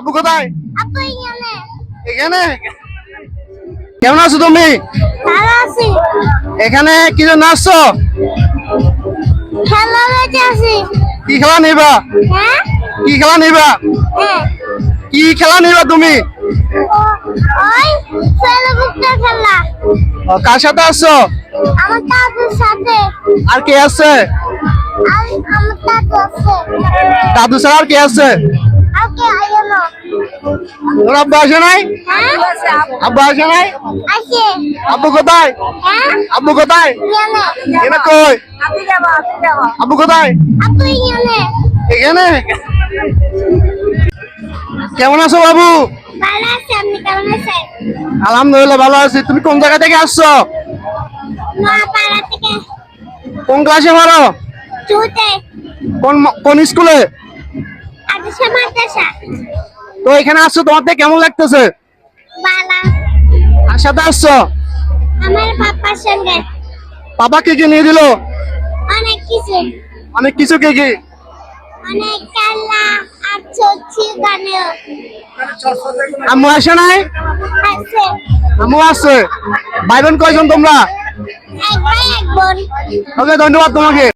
আব্বু কোথায়? আপু এখানে। এখানে? কেমন আছো তুমি? ভালো আছি। এখানে কি জন্য আসছো? কি খেলা নিবা? হ্যাঁ? কি খেলা নিবা? হ্যাঁ। কি খেলা নিবা তুমি? ওই ফেসবুকটা খেলা। কার সাথে আসছো? আমার দাদুর সাথে। আর কে আছে? দাদু আছে। দাদু স্যার আর কে আছে? তোর আব্বু আসে নাই? হ্যাঁ? আব্বু আসে নাই? আব্বু কোথায়? হ্যাঁ? আব্বু কোথায়? এখানে। কই? আব্বু কোথায়? এখানে। কেমন আছো বাবু? ভালো আলহামদুলিল্লাহ ভালো আছি। তুমি কোন জায়গা থেকে আসছো? কোন ক্লাসে পড়ো? কোন কোন স্কুলে তো এখানে আসছো তোমার থেকে কেমন লাগতেছে? আর সাথে আসছো? আমার পাপার সঙ্গে। বাবা কি কি নিয়ে দিলো? অনেক কিছু। অনেক কিছু কি কি? অনেক আর আম্মু আসে নাই? আছে। আম্মু আছে। ভাই বোন কয়জন তোমরা? এক ভাই এক বোন। ওকে ধন্যবাদ তোমাকে।